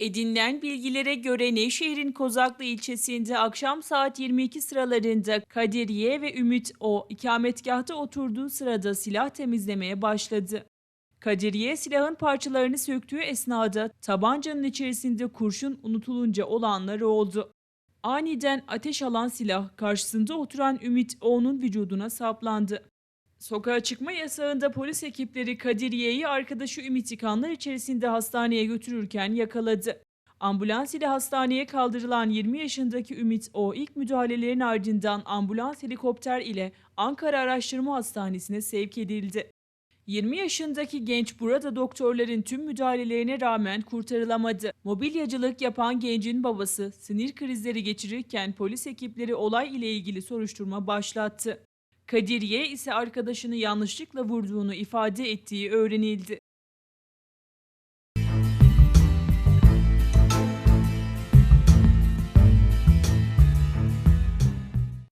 Edinilen bilgilere göre Nevşehir'in Kozaklı ilçesinde akşam saat 22 sıralarında Kadiriye ve Ümit O ikametgahta oturduğu sırada silah temizlemeye başladı. Kadiriye silahın parçalarını söktüğü esnada tabancanın içerisinde kurşun unutulunca olanlar oldu. Aniden ateş alan silah karşısında oturan Ümit O'nun vücuduna saplandı. Sokağa çıkma yasağında polis ekipleri Kadiriye'yi arkadaşı Ümit kanlar içerisinde hastaneye götürürken yakaladı. Ambulans ile hastaneye kaldırılan 20 yaşındaki Ümit O ilk müdahalelerin ardından ambulans helikopter ile Ankara Araştırma Hastanesi'ne sevk edildi. 20 yaşındaki genç burada doktorların tüm müdahalelerine rağmen kurtarılamadı. Mobilyacılık yapan gencin babası sinir krizleri geçirirken polis ekipleri olay ile ilgili soruşturma başlattı. Kadiriye ise arkadaşını yanlışlıkla vurduğunu ifade ettiği öğrenildi.